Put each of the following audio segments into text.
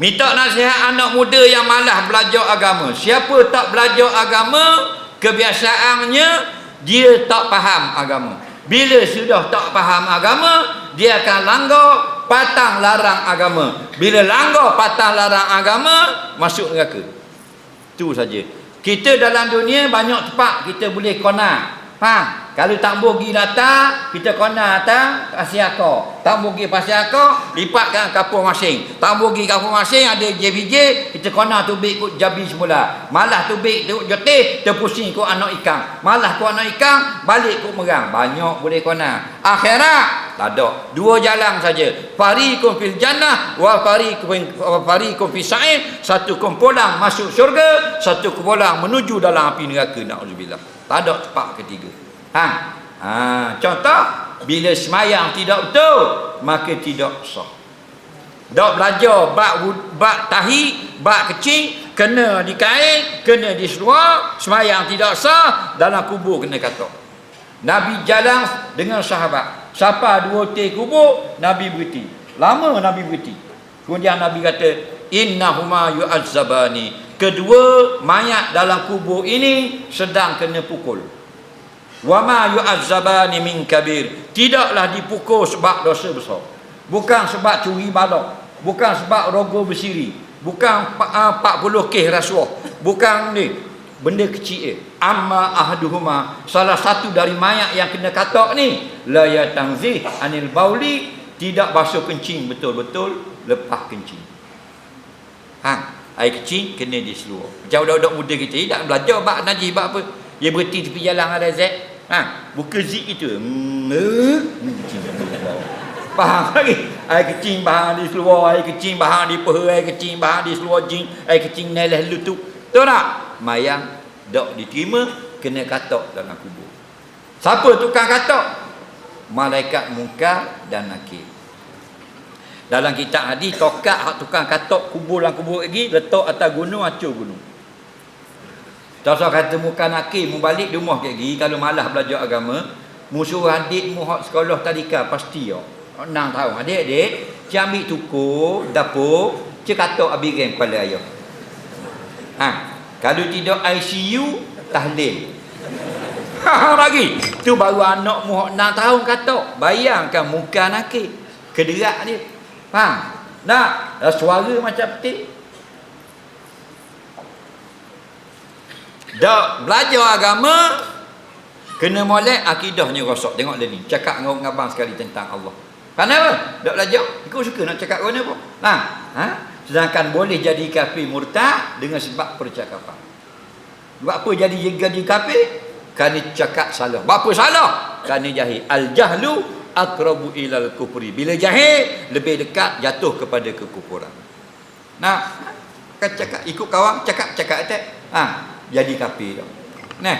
Minta nasihat anak muda yang malas belajar agama. Siapa tak belajar agama, kebiasaannya dia tak faham agama. Bila sudah tak faham agama, dia akan langgar patang larang agama. Bila langgar patang larang agama, masuk neraka. Itu saja. Kita dalam dunia banyak tempat kita boleh kona. Faham? Kalau tak pergi datang, kita kena datang pasir akar. Tak pergi pasir akar, lipatkan kapur masing. Tak pergi kapur masing, ada JVJ, kita kena tubik ikut jabi semula. Malah tubik ikut jotih, terpusing ikut anak ikan. Malah ikut anak ikan, balik ikut merang. Banyak boleh kena. Akhirat, tak ada. Dua jalan saja. Farikum fil jannah, wa farikum, farikum fil sa'id. Satu kumpulan masuk syurga, satu kumpulan menuju dalam api neraka. Na'udzubillah. Tak ada tempat ketiga. Ha. Ha, contoh bila semayang tidak betul maka tidak sah. Dak belajar bak bak tahi, bak kecil kena dikain, kena diseluar, semayang tidak sah, dalam kubur kena katok. Nabi jalan dengan sahabat. Siapa dua teh kubur, Nabi berhenti. Lama Nabi berhenti. Kemudian Nabi kata, "Innahuma yu'azzabani." Kedua mayat dalam kubur ini sedang kena pukul. Wa ma yu'azzabani min kabir. Tidaklah dipukul sebab dosa besar. Bukan sebab curi balok. Bukan sebab rogo bersiri. Bukan 40 keh rasuah. Bukan ni. Benda kecil eh. amma ahaduhuma salah satu dari mayat yang kena katak ni la ya tanzih anil bauli tidak basuh kencing betul-betul lepas kencing. Ha air kencing kena diseluruh macam budak-budak muda kita tak belajar bab najis bab apa dia berhenti tepi jalan ada zat Ha, buka zik itu. Hmm, faham lagi? Air kecing bahan di seluar, air kecing bahan di peha, air kecing bahan di seluar jing, air kecing neleh lutut. Tahu tak? Mayang dok diterima kena katok dalam kubur. Siapa tukang katok? Malaikat muka dan nakir. Dalam kitab hadis tokak hak tukang katok kubur dalam kubur lagi letak atas gunung acur gunung. Usah kata muka nakir, mu balik di rumah lagi kalau malah belajar agama, musuh adik mu hak sekolah tadika pasti yo. Nang tahu adik-adik, cik ambil tuku, dapur, cik katok habis game kepala ayah. Ha, kalau tidak ICU, tahlil. Ha, lagi. Tu baru anak mu hak nang tahun katok. Bayangkan muka nakir. Kederak dia. Faham? Nak, suara macam petik. Dak belajar agama kena molek akidahnya rosak. Tengok dia ni. Cakap dengan abang sekali tentang Allah. Kenapa? Dak belajar. Ikut suka nak cakap dengan apa? Ha? Ha? Sedangkan boleh jadi kafir murtad dengan sebab percakapan. Sebab apa jadi jadi kafir? Kerana cakap salah. Apa salah? Kerana jahil. Al-jahlu akrabu ilal kufri. Bila jahil, lebih dekat jatuh kepada kekufuran. Nah, kan cakap ikut kawan cakap cakap attack. Ha, jadi kafir dah. Nah.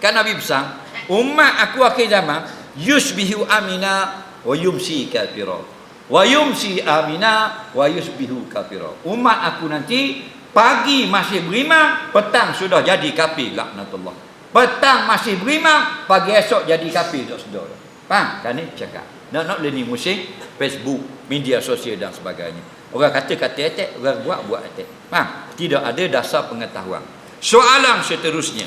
Kan Nabi pesan, umat aku akhir zaman yusbihu amina wa yumsi kafira. Wa yumsi amina wa yusbihu kafira. Umat aku nanti pagi masih beriman, petang sudah jadi kafir laknatullah. Petang masih beriman, pagi esok jadi kafir tak sedar. Faham? Kan ni cakap. Nak nak learning musim, Facebook, media sosial dan sebagainya. Orang kata kata attack, orang buat buat attack. Faham? Tidak ada dasar pengetahuan. Soalan seterusnya.